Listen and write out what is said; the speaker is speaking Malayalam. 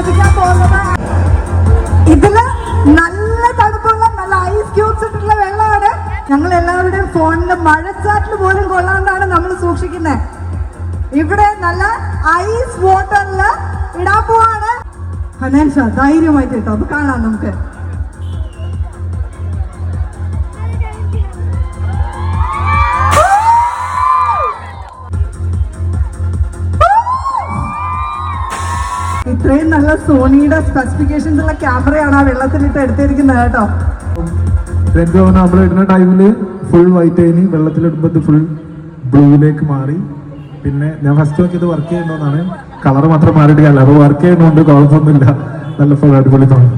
ആസ്വദിക്കാൻ പോകുന്നത്. ഇതിൽ നല്ല തണുപ്പുള്ള നല്ല ഐസ് ക്യൂബ്സ് ഇട്ടുള്ള വെള്ളമാണ്. ഞങ്ങൾ എല്ലാവരുടെയും ഫോണിന് മഴച്ചാറ്റിൽ പോലും കൊള്ളാണ്ടാണ് നമ്മൾ സൂക്ഷിക്കുന്നത് ഇവിടെ നല്ല ഐസ് വാട്ടറിൽ ഇടാൻ പോവാണ്. ഹനാൻഷ ധൈര്യമായിട്ട് കേട്ടോ. അപ്പൊ കാണാം നമുക്ക്. ഇത്രയും നല്ല സോണിയുടെ സ്പെസിഫിക്കേഷൻസ് ഉള്ള ക്യാമറയാണ് ആ വെള്ളത്തിലിട്ട് എടുത്തിരിക്കുന്നത് കേട്ടോ. നമ്മളിടുന്ന തോന്നുന്നു നമ്മൾ ഇടുന്ന ടൈമിൽ ഫുൾ വൈറ്റ് ആയി വെള്ളത്തിലിടുമ്പോൾ ഫുൾ ബ്ലൂയിലേക്ക് മാറി. പിന്നെ ഞാൻ ഫസ്റ്റ് നോക്കിയത് വർക്ക് ചെയ്യുന്നതാണ് കളർ മാത്രം മാറിയിട്ട് അപ്പോൾ വർക്ക് ചെയ്യുന്നുണ്ട് കുഴപ്പമൊന്നുമില്ല. നല്ല ഫുൾ അടിപൊളി തോന്നി